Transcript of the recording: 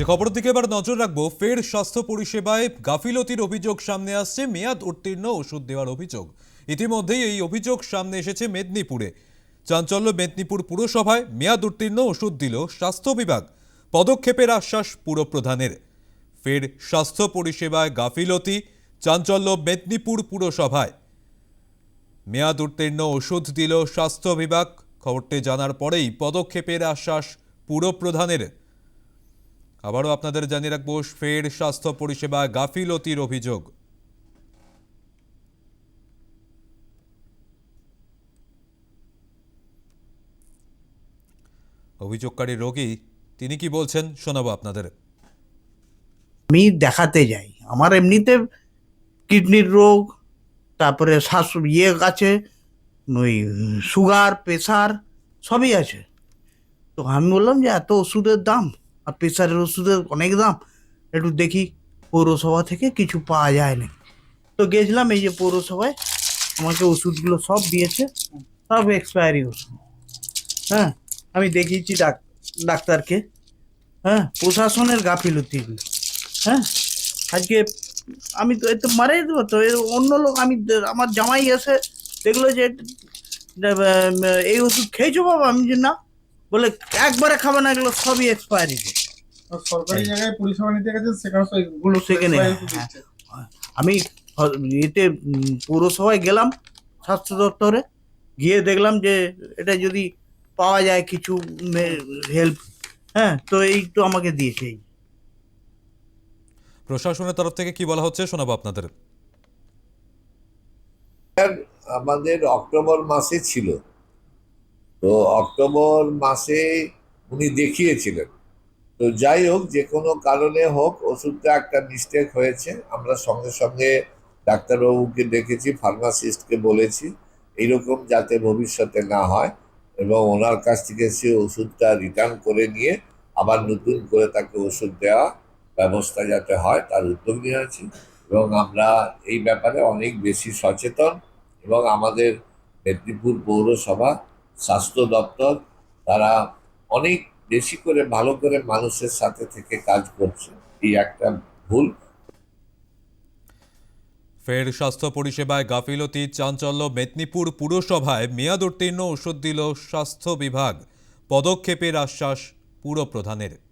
যে খবরের দিকে এবার নজর রাখব, ফের স্বাস্থ্য পরিষেবায় গাফিলতির অভিযোগ সামনে আসছে, মেয়াদ উত্তীর্ণ ওষুধ দেওয়ার অভিযোগ। ইতিমধ্যেই এই অভিযোগ সামনে এসেছে মেদিনীপুরে। চাঞ্চল্য মেদিনীপুর পুরসভায় মেয়াদ উত্তীর্ণ ওষুধ দিল স্বাস্থ্য বিভাগ। পদক্ষেপের আশ্বাস পুরপ্রধানের। ফের স্বাস্থ্য পরিষেবায় গাফিলতি, চাঞ্চল্য মেদিনীপুর পুরসভায়। মেয়াদ উত্তীর্ণ ওষুধ দিল স্বাস্থ্য বিভাগ, খবরটি জানার পরেই পদক্ষেপের আশ্বাস পুরপ্রধানের। আবারও আপনাদের জানিয়ে রাখব, ফের স্বাস্থ্য পরিষেবা গাফিলতির অভিযোগ। অভিযোগকারী রোগী, তিনি কি বলছেন শোনাবো আপনাদের। আমি দেখাতে যাই। আমার এমনিতে কিডনির রোগ, তারপরে শ্বাস ইয়ে আছে, ওই সুগার প্রেশার সবই আছে। তো আমি বললাম যে এত ওষুধের দাম। আর প্রেশারের ওষুধের অনেক দাম। একটু দেখি পৌরসভা থেকে কিছু পাওয়া যায় না তো গেছিলাম এই যে পৌরসভায়, আমাকে ওষুধগুলো সব দিয়েছে, সব এক্সপায়ারি ওষুধ। হ্যাঁ আমি দেখিয়েছি ডাক, ডাক্তারকে। হ্যাঁ প্রশাসনের গাফিলতি এগুলো হ্যাঁ আজকে আমি তো এতো মারাই দেবো, তো অন্য লোক, আমি আমার জামাই এসে দেখল যে, এই ওষুধ খেয়েছো বাবা? আমি যে না। বলে একবারে খাবে না এগুলো সবই এক্সপায়ারি সরকারি জায়গায় পরিষেবা নিতে গেছে সেখানে সেখানে, হ্যাঁ। আমি এতে পৌরসভায় গেলাম স্বাস্থ্য দপ্তরে গিয়ে দেখলাম যে এটা যদি পাওয়া যায় কিছু হেল্প হ্যাঁ তো এই তো আমাকে দিয়েছে প্রশাসনের তরফ থেকে কি বলা হচ্ছে শোনাবো আপনাদের। আমাদের অক্টোবর মাসে ছিল। তো অক্টোবর মাসে উনি দেখিয়েছিলেন। তো যাই হোক, যে কোনো কারণে হোক, ওষুধটা একটা মিস্টেক হয়েছে। আমরা সঙ্গে সঙ্গে ডাক্তারবাবুকে ডেকেছি ফার্মাসিস্টকে বলেছি, এইরকম যাতে ভবিষ্যতে না হয় এবং ওনার কাছ থেকে সে ওষুধটা রিটার্ন করে নিয়ে আবার নতুন করে তাকে ওষুধ দেওয়া ব্যবস্থা যাতে হয়, তার উদ্যোগ নিয়েছি এবং আমরা এই ব্যাপারে অনেক বেশি সচেতন এবং আমাদের মেদিনীপুর পৌরসভা স্বাস্থ্য দপ্তর, তারা অনেক বেশি করে ভালো করে মানুষের সাথে থেকে কাজ করছে। এই একটা ভুল। ফের স্বাস্থ্য পরিষেবায় গাফিলতি, চাঞ্চল্য, মেদিনীপুর পুরসভায় মেয়াদ উত্তীর্ণ ওষুধ দিল স্বাস্থ্য বিভাগ। পদক্ষেপের আশ্বাস পুরপ্রধানের।